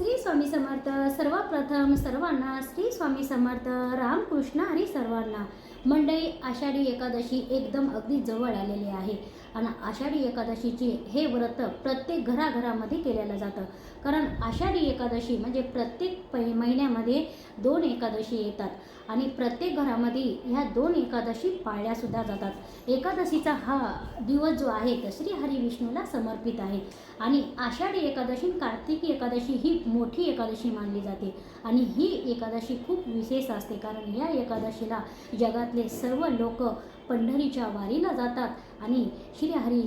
श्री स्वामी समर्थ सर्वप्रथम सर्वांना श्री स्वामी समर्थ रामकृष्ण आणि सर्वांना. मंडळी आषाढी एकादशी एकदम अगदी जवळ आलेली आहे. आणि आषाढी एकादशीची हे व्रत प्रत्येक घराघरामध्ये केलेलं जातं. कारण आषाढी एकादशी म्हणजे प्रत्येक पै महिन्यामध्ये दोन एकादशी येतात. आणि प्रत्येक घरामध्ये ह्या दोन एकादशी पाळल्यासुद्धा जातात. एकादशीचा हा दिवस जो आहे तो श्री हरी विष्णूला समर्पित आहे. आणि आषाढी एकादशी कार्तिकी एकादशी ही मोठी एकादशी मानली जाते. आणि ही एकादशी खूप विशेष असते. कारण या एकादशीला जगात जगातले सर्व लोक पंढरीच्या वारीला जातात. आणि श्रीहरी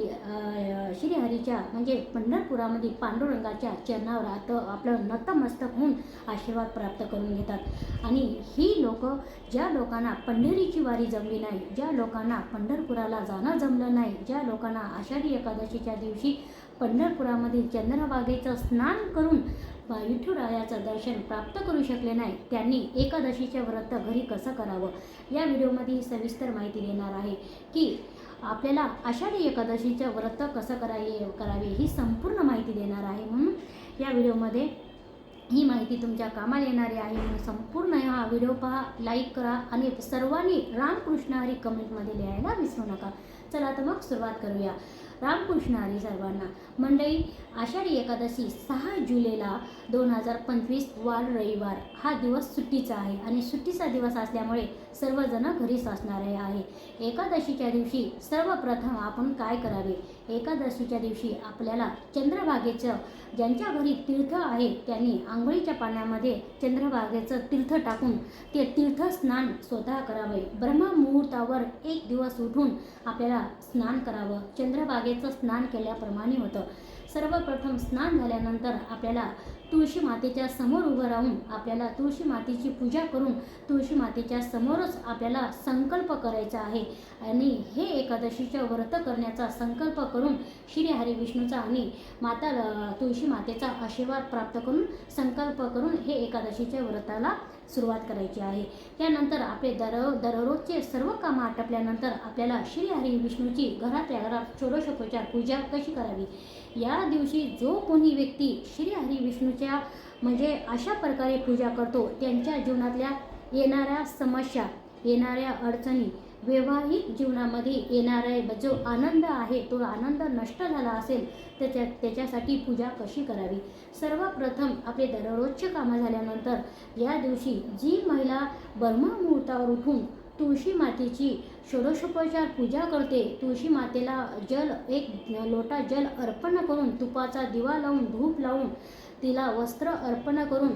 श्रीहरीच्या म्हणजे पंढरपुरामध्ये पांडुरंगाच्या चरणावर आपलं नतमस्तक होऊन आशीर्वाद प्राप्त करून घेतात. आणि ही लोक ज्या लोकांना पंढरीची वारी जमली नाही ज्या लोकांना पंढरपुराला जाणं जमलं नाही ज्या लोकांना आषाढी एकादशीच्या दिवशी पंढरपुरामध्ये चंद्रबागेचं स्नान करून विठुरायाचं दर्शन प्राप्त करू शकले नाही. त्यांनी एकादशीच्या व्रत घरी कसं करावं? या व्हिडिओमध्ये सविस्तर माहिती देणार आहे की आपल्याला आषाढी एकादशीचं व्रत कसं करावे करावे ही संपूर्ण माहिती देणार आहे. म्हणून या व्हिडिओमध्ये ही माहिती तुमच्या कामाला येणारी आहे. म्हणून संपूर्ण हा व्हिडिओ पहा लाईक करा आणि सर्वांनी रामकृष्ण हरी कमेंटमध्ये लिहायला विसरू नका. चला तर मग सुरुवात करूया. रामकृष्ण हरी सर्वांना. मंडळी आषाढी एकादशी सहा जुलैला दोन हजार पंचवीस वार रविवार. हा दिवस सुट्टीचा आहे आणि सुट्टीचा दिवस असल्यामुळे सर्वजण घरीच असणारे आहे. एकादशीच्या दिवशी सर्वप्रथम आपण काय करावे? एकादशीच्या दिवशी आपल्याला चंद्रभागेचं ज्यांच्या घरी तीर्थ आहे त्यांनी आंघोळीच्या पाण्यामध्ये चंद्रभागेचं तीर्थ टाकून ते तीर्थस्नान स्वतः करावे. ब्रह्ममुहूर्तावर एक दिवस उठून आपल्याला स्नान करावं. चंद्रभागेचं स्नान केल्याप्रमाणे होतं. सर्वप्रथम स्नान झाल्यानंतर आपल्याला तुळशी मातेच्या समोर उभं राहून आपल्याला तुळशी मातेची पूजा करून तुळशी मातेच्या समोरच आपल्याला संकल्प करायचा आहे. आणि हे एकादशीचं व्रत करण्याचा संकल्प करून श्री हरी विष्णूचा आणि माता तुळशी मातेचा आशीर्वाद प्राप्त करून संकल्प करून हे एकादशीच्या व्रताला सुरुवात करायची आहे. त्यानंतर आपले दर दररोजचे सर्व कामं आटपल्यानंतर आपल्याला श्री हरी विष्णूची घरातल्या घरात षोडशोपचार पूजा कशी करावी? या दिवशी जो कोणी व्यक्ती श्री हरी विष्णूच्या म्हणजे अशा प्रकारे पूजा करतो त्यांच्या जीवनातल्या येणाऱ्या समस्या येणाऱ्या अडचणी वैवाहिक जीवनामध्ये येणारा जो आनंद आहे तो आनंद नष्ट झाला असेल त्याच्या त्याच्यासाठी पूजा कशी करावी? सर्वप्रथम आपले दररोजचे कामं झाल्यानंतर या दिवशी जी महिला ब्रह्ममुहूर्तावर उठून तुळशी मातेची षोडशोपचार पूजा करते तुळशी मातेला जल एक लोटा जल अर्पण करून तुपाचा दिवा लावून धूप लावून तिला वस्त्र अर्पण करून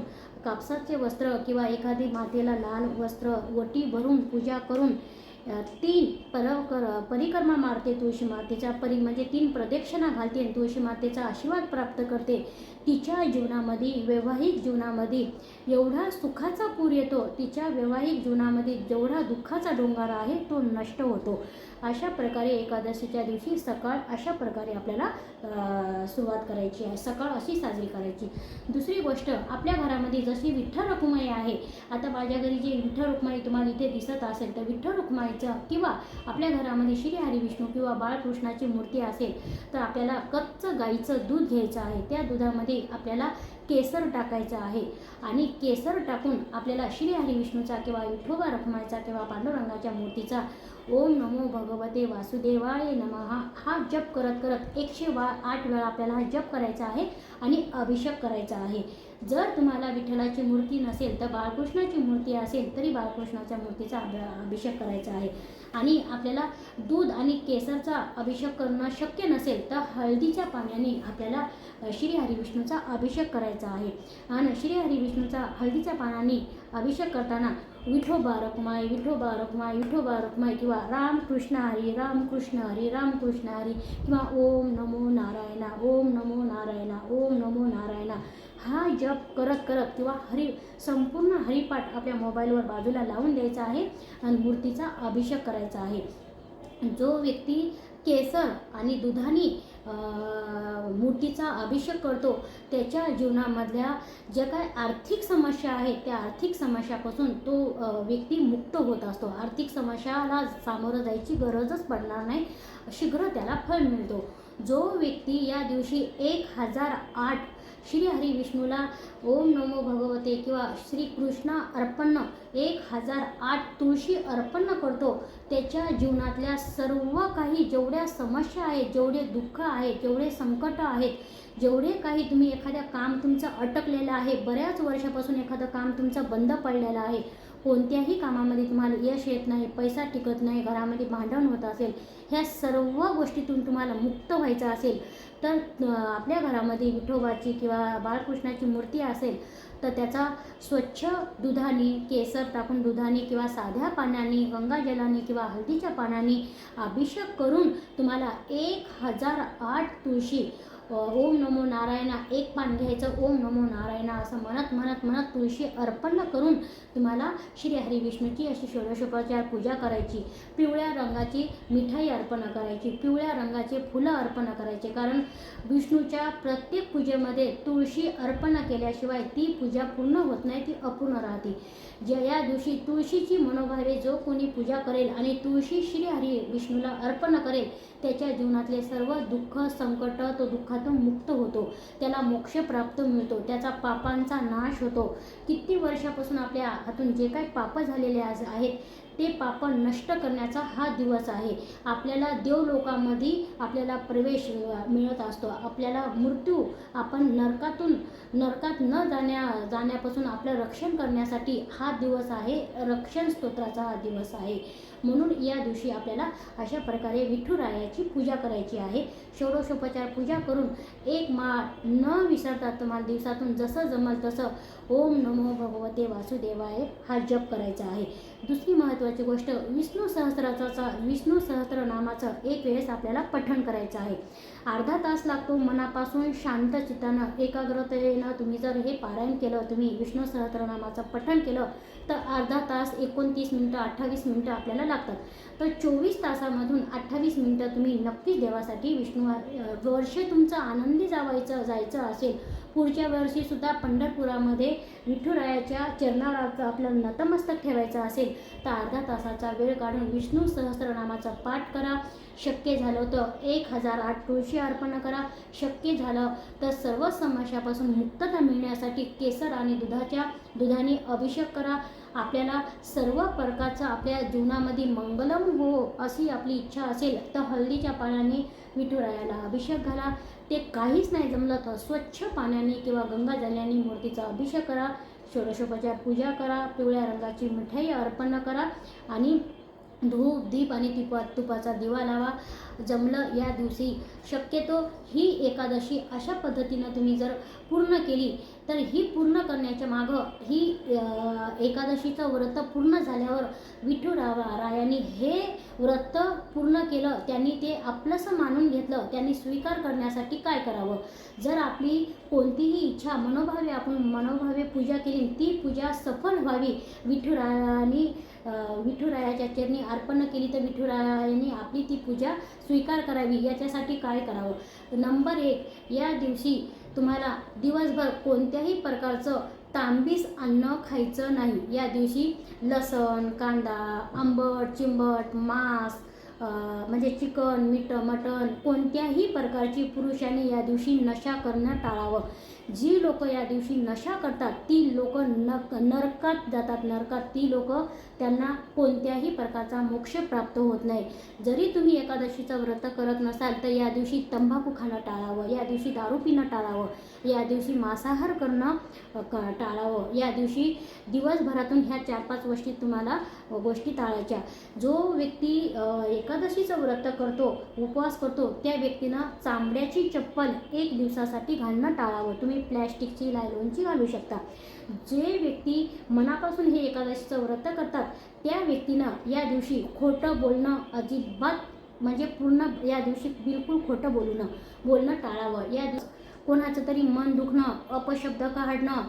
कापसाचे वस्त्र किंवा एखादी मातेला लाल वस्त्र वटी भरून पूजा करून तीन परव परिक्रमा मारते तुळशी मातेच्या परी म्हणजे तीन प्रदक्षिणा घालते तुळशी मातेचा आशीर्वाद प्राप्त करते. तिच्या जीवनामध्ये वैवाहिक जीवनामध्ये एवढा सुखाचा पूर येतो तिच्या वैवाहिक जीवनामध्ये जेवढा दुःखाचा डोंगर आहे तो नष्ट होतो. अशा प्रकारे एकादशीच्या दिवशी सकाळ अशा प्रकारे आपल्याला सुरुवात करायची आहे. सकाळ अशी साजरी करायची. दुसरी गोष्ट आपल्या घरामध्ये जशी विठ्ठल रुक्माई आहे आता माझ्या घरी जे विठ्ठल रुक्माई तुम्हाला इथे दिसत असेल तर विठ्ठल रुक्माईचं किंवा आपल्या घरामध्ये श्री हरिविष्णू किंवा बाळकृष्णाची मूर्ती असेल तर आपल्याला कच्चं गाईचं दूध घ्यायचं आहे. त्या दुधामध्ये आपल्याला केसर टाकायचं आहे. आणि केसर टाकून आपल्याला श्री हरी विष्णूचा किंवा विठोबा रखमाचा किंवा पांडुरंगाच्या मूर्तीचा ओम नमो भगवते वासुदेवाय नमः. हा जप करत करत एकशे वा आठ वेळा आपल्याला हा जप करायचा आहे आणि अभिषेक करायचा आहे. जर तुम्हाला विठ्ठलाची मूर्ती नसेल तर बाळकृष्णाची मूर्ती असेल तरी बाळकृष्णाच्या मूर्तीचा अभिषेक करायचा आहे. आणि आपल्याला दूध आणि केसरचा अभिषेक करणं शक्य नसेल तर हळदीच्या पाण्याने आपल्याला श्री हरिविष्णूचा अभिषेक करायचा आहे. आणि श्री हरिविष्णूचा हळदीच्या पानाने अभिषेक करताना विठोबा रखमाई विठोबा रखमाई विठोबा रखमाई किंवा रामकृष्ण हरी रामकृष्ण हरी रामकृष्ण हरी किंवा ओम नमो नारायणा ओम नमो नारायणा ओम नमो नारायणा. हा जप करत करत किंवा हरी संपूर्ण हरिपाठ आपल्या मोबाईलवर बाजूला लावून द्यायचा आहे आणि मूर्तीचा अभिषेक करायचा आहे. जो व्यक्ती केसर आणि दुधानी मूर्तीचा अभिषेक करतो. त्याच्या जीवनामधल्या ज्या काय आर्थिक समस्या आहेत त्या आर्थिक समस्यापासून तो व्यक्ती मुक्त होत असतो. आर्थिक समस्याला सामोरं जायची गरजच पडणार नाही शीघ्र त्याला फळ मिळतो. जो व्यक्ती या दिवशी एक हजार आठ श्रीहरी विष्णूला ओम नमो भगवते किंवा श्रीकृष्ण अर्पण एक हजार आठ तुळशी अर्पण करतो. त्याच्या जीवनातल्या सर्व काही जेवढ्या समस्या आहेत जेवढे दुःख आहेत जेवढे संकट आहेत जेवढे काही तुम्ही एखाद्या काम तुमचं अटकलेलं आहे बऱ्याच वर्षापासून एखादं काम तुमचं बंद पडलेलं आहे कोणत्याही कामामध्ये तुम्हाला यश येत नाही पैसा टिकत नाही घरामध्ये भांडण होत असेल ह्या सर्व गोष्टीतून तुम्हाला मुक्त व्हायचं असेल तर आपल्या घरामध्ये विठोबाची किंवा बाळकृष्णाची मूर्ती असेल तर त्याचा स्वच्छ दुधाने केसर टाकून दुधाने किंवा साध्या पाण्याने गंगाजलाने किंवा हळदीच्या पाण्याने अभिषेक करून तुम्हाला एक हजार आठ तुळशी ओम नमो नारायणा एक पान घ्यायचं ओम नमो नारायणा असं म्हणत म्हणत म्हणत तुळशी अर्पण करून तुम्हाला श्री हरी विष्णूची अशी षोडशोपचार पूजा करायची. पिवळ्या रंगाची मिठाई अर्पण करायची पिवळ्या रंगाचे फुलं अर्पण करायचे. कारण विष्णूच्या प्रत्येक पूजेमध्ये तुळशी अर्पण केल्याशिवाय ती पूजा पूर्ण होत नाही ती अपूर्ण राहते. ज्या या दिवशी तुळशीची मनोभावे जो कोणी पूजा करेल आणि तुळशी श्री हरी विष्णूला अर्पण करेल त्याच्या जीवनातले सर्व दुःख संकट तो दुःखातून मुक्त होतो. त्याला मोक्ष प्राप्त मिळतो. त्याचा पापांचा नाश होतो. किती वर्षापासून आपल्या हातून जे काही पाप झालेले आज आहेत ते पाप नष्ट करण्याचा हा दिवस आहे. आपल्याला देवलोकामध्ये आपल्याला प्रवेश मिळत असतो. आपल्याला मृत्यू आपण नरकातून नरकात न जाण्या जाण्यापासून आपलं रक्षण करण्यासाठी हा दिवस आहे. रक्षण स्तोत्राचा हा दिवस आहे. म्हणून या दिवशी आपल्याला अशा प्रकारे विठुरायाची पूजा करायची आहे. षोडशोपचार पूजा करून एक माळ न विसरता तुम्हाला दिवसातून जसं जमल तसं ओम नमो भगवते वासुदेवाय हा जप करायचा आहे. दुसरी महत्त्वाची गोष्ट विष्णू सहस्त्राचा विष्णू सहस्रनामाचं एक वेळेस आपल्याला पठण करायचं आहे. अर्धा तास लागतो मनापासून शांत चित्तानं एकाग्रतेनं तुम्ही जर हे पारायण केलं तुम्ही विष्णू सहस्रनामाचं पठण केलं तर अर्धा तास एकोणतीस मिनटं अठ्ठावीस मिनटं आपल्याला लागतात. तर चोवीस तासामधून अठ्ठावीस मिनटं तुम्ही नक्कीच देवासाठी विष्णू वर्ष तुमचं आनंदी जावायचं जायचं असेल पुढच्या वर्षीसुद्धा पंढरपुरामध्ये विठुरायाच्या चरणावर आपलं नतमस्तक ठेवायचं असेल तर अर्धा तासाचा वेळ काढून विष्णू सहस्रनामाचा पाठ करा. शक्य झालं तर एक हजार आठ तुळशी अर्पण करा. शक्य झालं तर सर्व समस्यापासून मुक्तता मिळण्यासाठी केसर आणि दुधाच्या दुधाने अभिषेक करा. आपल्याला सर्व प्रकारचं आपल्या जीवनामध्ये मंगलम हो अशी आपली इच्छा असेल तर हळदीच्या पाण्याने विठुरायाला अभिषेक घाला. ते काहीच नाही जमलं तर स्वच्छ पाण्याने किंवा गंगा जल्याने मूर्तीचा अभिषेक करा षोडशोपचार पूजा करा पिवळ्या रंगाची मिठाई अर्पण करा आणि धूप दीप आणि तुपा तुपाचा दिवा लावा. जमलं या दिवशी. शक्यतो ही एकादशी अशा पद्धतीनं तुम्ही जर पूर्ण केली तर ही पूर्ण करण्याच्या मागं ही एकादशीचं व्रत पूर्ण झाल्यावर विठू रायाने हे व्रत पूर्ण केलं त्यांनी ते आपलंसं मानून घेतलं त्यांनी स्वीकार करण्यासाठी काय करावं? जर आपली कोणतीही इच्छा मनोभावे आपण मनोभावे पूजा केली ती पूजा सफल व्हावी. विठुरायाने विठुरायाच्या चरणी अर्पण केली तर विठुरायाने आपली ती पूजा स्वीकार करावी याच्यासाठी काय करावं? नंबर एक या दिवशी तुम्हाला दिवसभर कोणत्याही प्रकारचं तांबीस अन्न खायचं नाही. या दिवशी लसण कांदा आंबट चिंबट मांस म्हणजे चिकन मीठ मटण कोणत्याही प्रकारची पुरुषाने या दिवशी नशा करणं टाळावं. जी लोक या दिवशी नशा करतात ती लोक नक नरकात जातात. नरकात ती लोक त्यांना कोणत्याही प्रकारचा मोक्ष प्राप्त होत नाही. जरी तुम्ही एकादशीचं व्रत करत नसाल तर या दिवशी तंबाखू खाणं टाळावं या दिवशी दारू पिणं टाळावं. या दिवशी मांसाहार करणं टाळावं. या दिवशी दिवसभरातून ह्या चार पाच गोष्टी तुम्हाला गोष्टी टाळायच्या. जो व्यक्ती एकादशीचं व्रत करतो उपवास करतो त्या व्यक्तीनं चांबड्याची चप्पल एक दिवसासाठी घालणं टाळावं. तुम्ही प्लॅस्टिकची लायलॉनची घालू शकता. जे व्यक्ती मनापासून हे एकादशीचं व्रत करतात त्या व्यक्तीनं या दिवशी खोटं बोलणं अजिबात म्हणजे पूर्ण या दिवशी बिलकुल खोटं बोलू न बोलणं टाळावं. या दिवस कोणाचं तरी मन दुखणं अपशब्द काढणं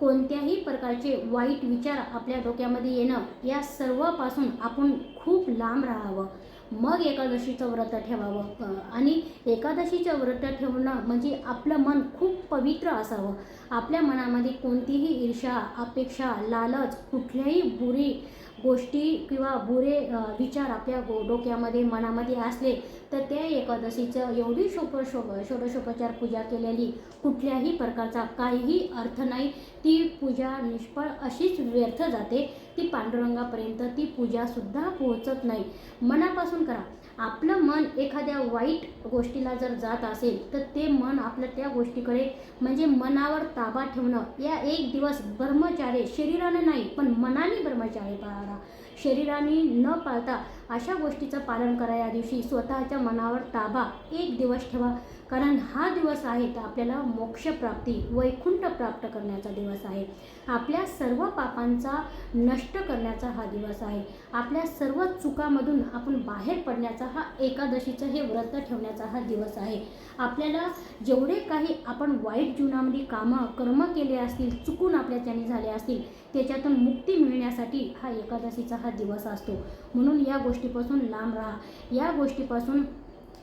कोणत्याही प्रकारचे वाईट विचार आपल्या डोक्यामध्ये येणं या सर्वापासून आपण खूप लांब राहावं. मग एकादशीचं व्रत ठेवावं. आणि एकादशीचं व्रत ठेवणं म्हणजे आपलं मन खूप पवित्र असावं. आपल्या मनामध्ये कोणतीही ईर्षा अपेक्षा लालच कुठल्याही बुरी गोष्टी किंवा बुरे विचार आपल्या गो डोक्यामध्ये मनामध्ये असले तर त्या एकादशीचं एवढी शोप शोभ षोडशोपचार पूजा केलेली कुठल्याही प्रकारचा काहीही अर्थ नाही. ती पूजा निष्फळ अशीच व्यर्थ जाते. ती पांडुरंगापर्यंत ती पूजासुद्धा पोहोचत नाही. मनापासून करा. आपलं मन एखाद्या वाईट गोष्टीला जर जात असेल तर ते मन आपलं त्या गोष्टीकडे म्हणजे मनावर ताबा ठेवणं. या एक दिवस ब्रह्मचार्य शरीराने नाही पण मनाने ब्रह्मचार्य पाळा शरीराने न पाळता अशा गोष्टीचं पालन करा या दिवशी. स्वतःच्या मनावर ताबा एक दिवस ठेवा. कारण हा दिवस आहे तर आपल्याला मोक्षप्राप्ती वैकुंठ प्राप्त करण्याचा दिवस आहे. आपल्या सर्व पापांचा नष्ट करण्याचा हा दिवस आहे. आपल्या सर्व चुकामधून आपण बाहेर पडण्याचा हा एकादशीचं हे व्रत ठेवण्याचा हा दिवस आहे. आपल्याला जेवढे काही आपण वाईट जीवनामध्ये कामं कर्म केले असतील चुकून आपल्याच्याने झाले असतील त्याच्यातून मुक्ती मिळण्यासाठी हा एकादशीचा हा दिवस असतो. म्हणून या गोष्टीपासून लांब राहा. या गोष्टीपासून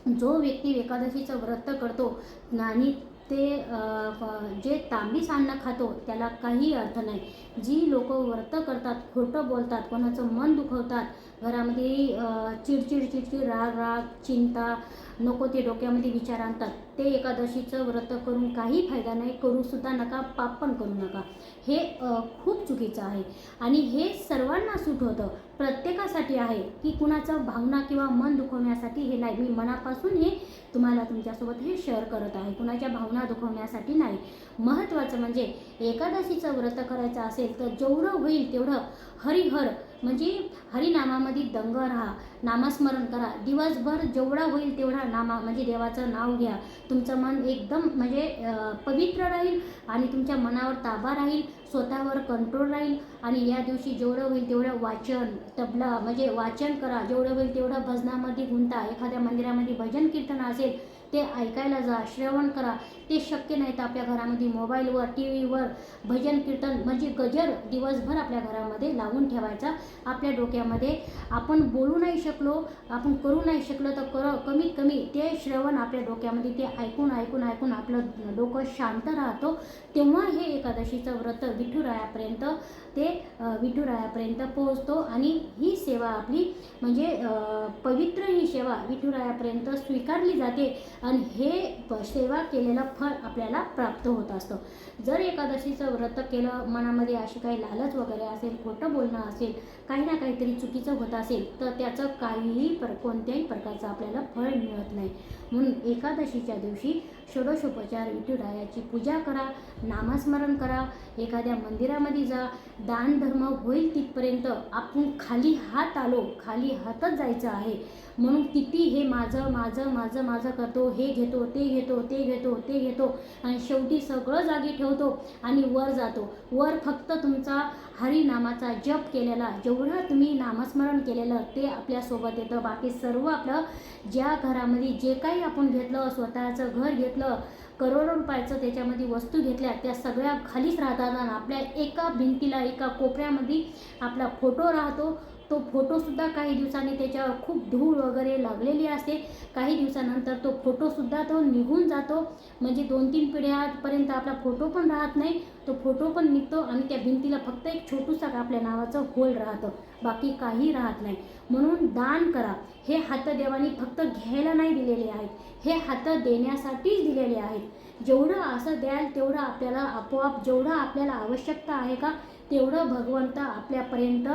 जो व्यक्ती एकादशीचं व्रत करतो आणि ते जे तांबीस अन्न खातो त्याला काही अर्थ नाही. जी लोक व्रत करतात खोटं बोलतात कोणाचं मन दुखवतात घरामध्ये चिडचिड चिडचिड राग राग चिंता नको ते डोक्यामध्ये विचार आणतात. ते एकादशीचं व्रत करून काही फायदा नाही करूसुद्धा नका पाप पण करू नका. हे खूप चुकीचं आहे. आणि हे सर्वांना सूट होतं प्रत्येकासाठी आहे की कुणाचं भावना किंवा मन दुखवण्यासाठी हे नाही. मी मनापासून हे तुम्हाला तुमच्यासोबत हे शेअर करत आहे. कुणाच्या भावना दुखवण्यासाठी नाही. महत्त्वाचं म्हणजे एकादशीचं व्रत करायचं असेल तर जेवढं होईल तेवढं हरिहर म्हणजे हरिनामामध्ये दंग राहा नामस्मरण करा. दिवसभर जेवढा होईल तेवढा नामा म्हणजे देवाचं नाव घ्या. तुमचं मन एकदम म्हणजे पवित्र राहील आणि तुमच्या मनावर ताबा राहील स्वतःवर कंट्रोल राहील आणि या दिवशी जेवढं होईल तेवढं वाचन तबला म्हणजे वाचन करा. जेवढं होईल तेवढं भजनामध्ये गुंता. एखाद्या मंदिरामध्ये भजन कीर्तन असेल ते ऐकायला जा श्रवण करा. ते शक्य नाही तर आपल्या घरामध्ये मोबाईलवर टी व्हीवर भजन कीर्तन म्हणजे गजर दिवसभर आपल्या घरामध्ये लावून ठेवायचा. आपल्या डोक्यामध्ये आपण बोलू नाही शकलो आपण करू नाही शकलो तर कर कमीत कमी ते श्रवण आपल्या डोक्यामध्ये ते ऐकून ऐकून ऐकून आपलं डोकं शांत राहतो. तेव्हा हे एकादशीचं व्रत विठुरायापर्यंत ते विठुरायापर्यंत पोहोचतो आणि ही सेवा आपली म्हणजे पवित्र ही सेवा विठुरायापर्यंत स्वीकारली जाते. आणि हे प- सेवा केलेलं फळ आपल्याला प्राप्त होत असतं. जर एकादशीचं व्रत केलं मनामध्ये अशी काही लालच वगैरे असेल खोटं बोलणं असेल काही ना काहीतरी चुकीचं होत असेल तर त्याचं काहीही प्र कोणत्याही प्रकारचं आपल्याला फळ मिळत नाही. म्हणून एकादशीच्या दिवशी षोडशोपचार विठुरायाची पूजा करा नामस्मरण करा एखाद्या मंदिरामध्ये जा दानधर्म होईल तिथपर्यंत आपण खाली हात आलो खाली हातच जायचं आहे. म्हणून किती हे माझं माझं माझं माझं करतो हे घेतो ते घेतो ते घेतो ते घेतो आणि शेवटी सगळं जागी ठेवतो आणि वर जातो. वर फक्त तुमचा हरिनामाचा जप केलेला जेवढं तुम्ही नामस्मरण केलेलं ते आपल्यासोबत येतं. बाकी सर्व आपलं ज्या घरामध्ये जे काही आपण घेतलं स्वतःचं घर घेतलं करोडो रुपयाचं त्याच्यामध्ये वस्तू घेतल्या त्या सगळ्या खालीच राहतात आणि आपल्या एका भिंतीला एका कोपऱ्यामध्ये आपला फोटो राहतो. तो फोटोसुद्धा काही दिवसांनी त्याच्यावर खूप धूळ वगैरे लागलेली असते. काही दिवसानंतर तो फोटोसुद्धा तो निघून जातो. म्हणजे दोन तीन पिढ्यापर्यंत आपला फोटो पण राहत नाही. तो फोटो पण निघतो आणि त्या भिंतीला फक्त एक छोटूसा आपल्या नावाचं होल राहतं. बाकी काही राहत नाही. म्हणून दान करा. हे हात देवाने फक्त घ्यायला नाही दिलेले आहेत. हे हात देण्यासाठीच दिलेले आहेत. जेवढं असं द्याल तेवढं आपल्याला आपोआप जेवढं आपल्याला आवश्यकता आहे का तेवढं भगवंत आपल्यापर्यंत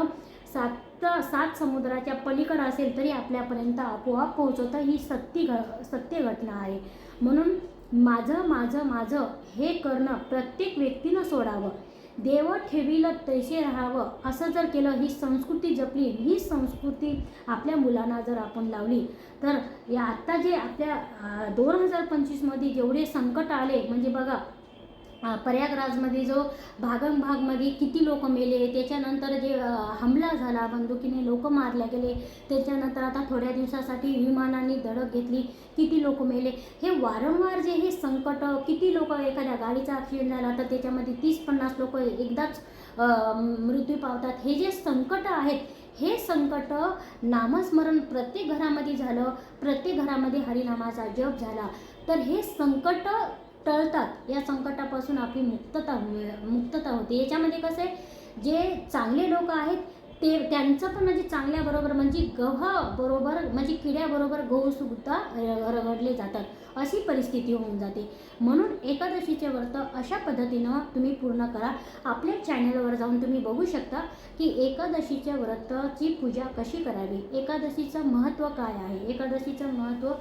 सात सात समुद्राच्या पलीकडं असेल तरी आपल्यापर्यंत आपोआप पोहोचवतं ही सत्य घ सत्य घटना आहे. म्हणून माझं माझं माझं हे करणं प्रत्येक व्यक्तीनं सोडावं. देव ठेवीला तैसे राहावं. असं जर केलं ही संस्कृती जपली ही संस्कृती आपल्या मुलांना जर आपण लावली तर या आत्ता जे आपल्या दोन हजार पंचवीसमध्ये जेवढे संकट आले म्हणजे बघा प्रयागराजमध्ये जो भागम भागमध्ये किती लोक मेले त्याच्यानंतर जे हमला झाला बंदुकीने लोक मारले गेले त्याच्यानंतर आता थोड्या दिवसासाठी विमानांनी धडक घेतली किती लोक मेले. हे वारंवार जे हे संकट किती लोक एखाद्या गाडीचा ॲक्सिडेंट झाला तर त्याच्यामध्ये तीस पन्नास लोक एकदाच मृत्यू पावतात. हे जे संकट आहेत हे संकट नामस्मरण प्रत्येक घरामध्ये झालं प्रत्येक घरामध्ये हरिनामाचा जप झाला. तर हे संकट टळतात. या संकटापासून आपली मुक्तता मुक्तता होते. याच्यामध्ये कसं आहे जे चांगले लोक आहेत ते त्यांचं पण म्हणजे चांगल्याबरोबर म्हणजे गव्हाबरोबर म्हणजे किड्याबरोबर गहूसुद्धा र- रगडले जातात. अशी परिस्थिती होऊन जाते. म्हणून एकादशीचे व्रत अशा पद्धतीनं तुम्ही पूर्ण करा. आपल्या चॅनलवर जाऊन तुम्ही बघू शकता की एकादशीच्या व्रताची पूजा कशी करावी. एकादशीचं महत्त्व काय आहे? एकादशीचं महत्त्व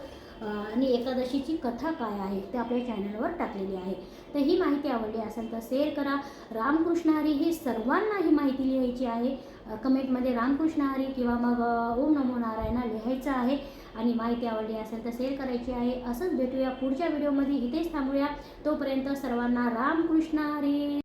आणि एकादशीची कथा काय आहे ते आपल्या चॅनलवर टाकलेली आहे. तर ही माहिती आवडली असेल तर शेअर करा. रामकृष्ण हरी ही सर्वांना ही माहिती लिहायची आहे. कमेंटमध्ये रामकृष्ण हरी किंवा मग ओम नमो नारायणा लिहायचं आहे आणि माहिती आवडली असेल तर शेअर करायची आहे. असंच भेटूया पुढच्या व्हिडिओमध्ये इथेच थांबूया. तोपर्यंत सर्वांना रामकृष्ण हरी.